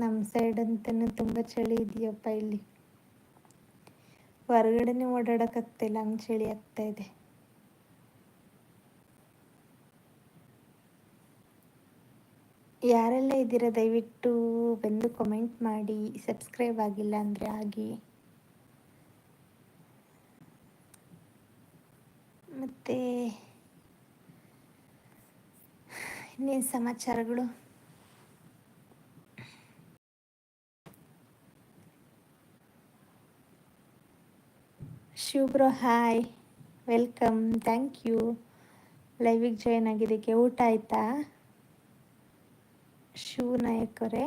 ನಮ್ಮ ಸೈಡ್ ಅಂತಲೂ ತುಂಬ ಚಳಿ ಇದೆಯಪ್ಪ ಇಲ್ಲಿ. ಹೊರಗಡೆನೇ ಓಡಾಡೋಕ್ಕಾಗ್ತಾಯಿಲ್ಲ ಹಂಗೆ ಚಳಿ ಆಗ್ತಾ ಇದೆ. ಯಾರೆಲ್ಲ ಇದ್ದೀರಾ ದಯವಿಟ್ಟು ಬಂದು ಕಮೆಂಟ್ ಮಾಡಿ ಸಬ್ಸ್ಕ್ರೈಬ್ ಆಗಿಲ್ಲ ಅಂದರೆ ಆಗಿ. ಮತ್ತು ಇನ್ನೇನು ಸಮಾಚಾರಗಳು? Shiva bro hi. Welcome. Thank you. ಲೈವಿಗೆ join ಆಗಿದ್ದಕ್ಕೆ ಊಟ ಆಯಿತಾ? ಶಿವ ನಾಯಕ್ ಅವರೇ.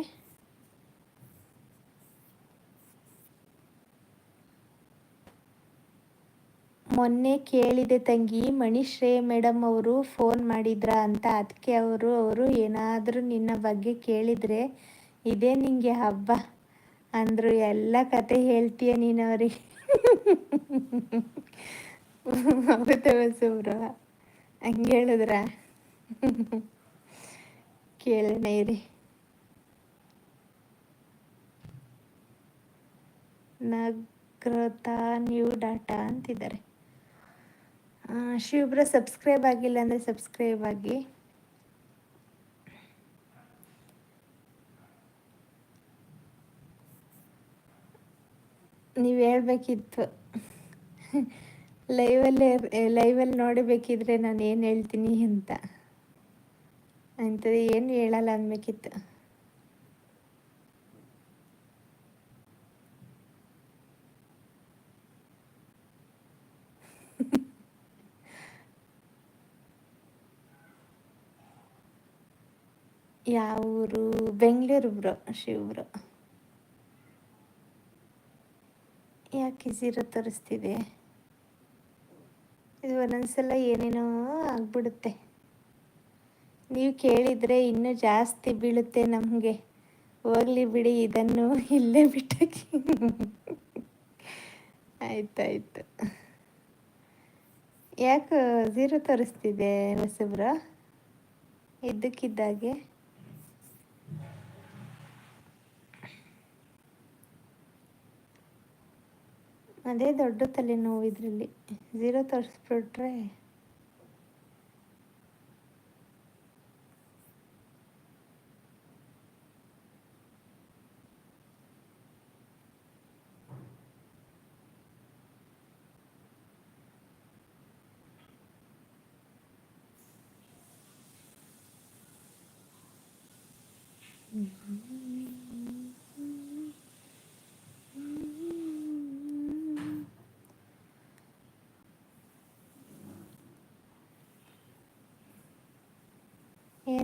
ಮೊನ್ನೆ ಕೇಳಿದೆ ತಂಗಿ, ಮಣಿಶ್ರೇ ಮೇಡಮ್ ಅವರು ಫೋನ್ ಮಾಡಿದ್ರ ಅಂತ. ಅದಕ್ಕೆ ಅವರು ಅವರು ಏನಾದರೂ ನಿನ್ನ ಬಗ್ಗೆ ಕೇಳಿದರೆ ಇದೇ ನಿಂಗೆ ಹಬ್ಬ ಅಂದರು. ಎಲ್ಲ ಕತೆ ಹೇಳ್ತೀಯ ನೀನು ಬಸವ್ರ ಹಂಗೆ ಹೇಳಿದ್ರ? ಕೇಳೋಣ ಇರಿ ನಗ್ರತಾ ನ್ಯೂ ಡಾಟಾ ಅಂತಿದ್ದಾರೆ. ಶಿವಬ್ರ ಸಬ್ಸ್ಕ್ರೈಬ್ ಆಗಿಲ್ಲ ಅಂದರೆ ಸಬ್ಸ್ಕ್ರೈಬ್ ಆಗಿ. ನೀವು ಹೇಳ್ಬೇಕಿತ್ತು. ಲೈವಲ್ಲೇ ಲೈವಲ್ಲಿ ನೋಡಬೇಕಿದ್ರೆ ನಾನು ಏನು ಹೇಳ್ತೀನಿ ಅಂತ. ಅಂಥದ್ದು ಏನು ಹೇಳಲ್ಲ ಅನ್ಬೇಕಿತ್ತು. ಯಾವ ಊರು ಬೆಂಗಳೂರು ಬ್ರೋ ಶಿವ್ರು ಯಾಕೆ ಜೀರೋ ತೋರಿಸ್ತಿದೆ ಇದು ಒಂದೊಂದ್ಸಲ ಏನೇನೋ ಆಗ್ಬಿಡುತ್ತೆ. ನೀವು ಕೇಳಿದರೆ ಇನ್ನೂ ಜಾಸ್ತಿ ಬೀಳುತ್ತೆ ನಮಗೆ. ಹೋಗಲಿ ಬಿಡಿ, ಇದನ್ನು ಇಲ್ಲೇ ಬಿಟ್ಟಕ್ಕೆ ಆಯ್ತಾಯ್ತು. ಯಾಕೆ ಝೀರೋ ತೋರಿಸ್ತಿದೆ ಹೊಸಬ್ರ ಇದ್ದಕ್ಕಿದ್ದಾಗೆ? ಅದೇ ದೊಡ್ಡ ತಲೆನೋವು ಇದರಲ್ಲಿ. ಝೀರೋ ತೋರಿಸ್ಬಿಟ್ರೆ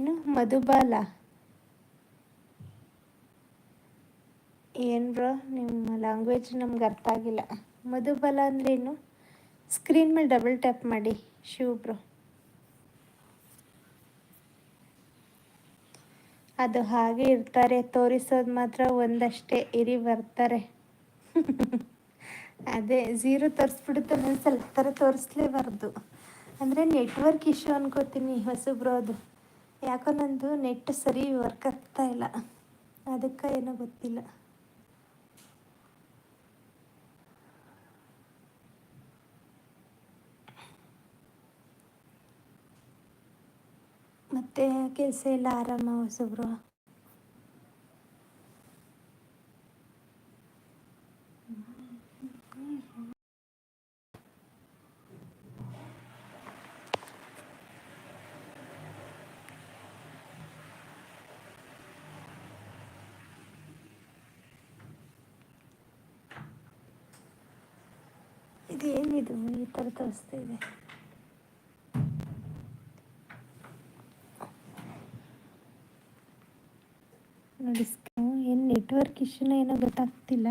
ಏನು? ಮಧುಬಾಲ. ಏನು ಬ್ರೋ? ನಿಮ್ಮ ಲ್ಯಾಂಗ್ವೇಜ್ ನಮ್ಗೆ ಅರ್ಥ ಆಗಿಲ್ಲ. ಮಧುಬಾಲ ಅಂದ್ರೇನು? ಸ್ಕ್ರೀನ್ ಮೇಲೆ ಡಬಲ್ ಟ್ಯಾಪ್ ಮಾಡಿ. ಶಿವ್ ಬ್ರೋ. ಅದು ಹಾಗೆ ಇರ್ತಾರೆ. ತೋರಿಸೋದು ಮಾತ್ರ ಒಂದಷ್ಟೇ. ಇರಿ ಬರ್ತಾರೆ. ಅದೇ ಝೀರೋ ತೋರಿಸ್ಬಿಡುತ್ತೆ ಒಂದ್ಸಲ ಥರ ತೋರಿಸ್ಲೇಬಾರ್ದು. ಅಂದರೆ ನೆಟ್ವರ್ಕ್ ಇಶ್ಯೂ ಅನ್ಕೋತೀನಿ ಹೊಸಬ್ರು ಅದು. ಯಾಕೋ ನಂದು ನೆಟ್ ಸರಿ ವರ್ಕ್ ಆಗ್ತಾ ಇಲ್ಲ. ಅದಕ್ಕೆ ಏನೋ ಗೊತ್ತಿಲ್ಲ. ಮತ್ತೆ ಕೆಲಸ ಎಲ್ಲ ಆರಾಮ ಹೊಸಬ್ರು? ಇದೇನಿದು ಈ ಥರ ತೋರಿಸ್ತಾ ಇದೆ. ನೋಡಿ ಏನು ನೆಟ್ವರ್ಕ್ ಇಶ್ಯೂನ ಏನೋ ಗೊತ್ತಾಗ್ತಿಲ್ಲ.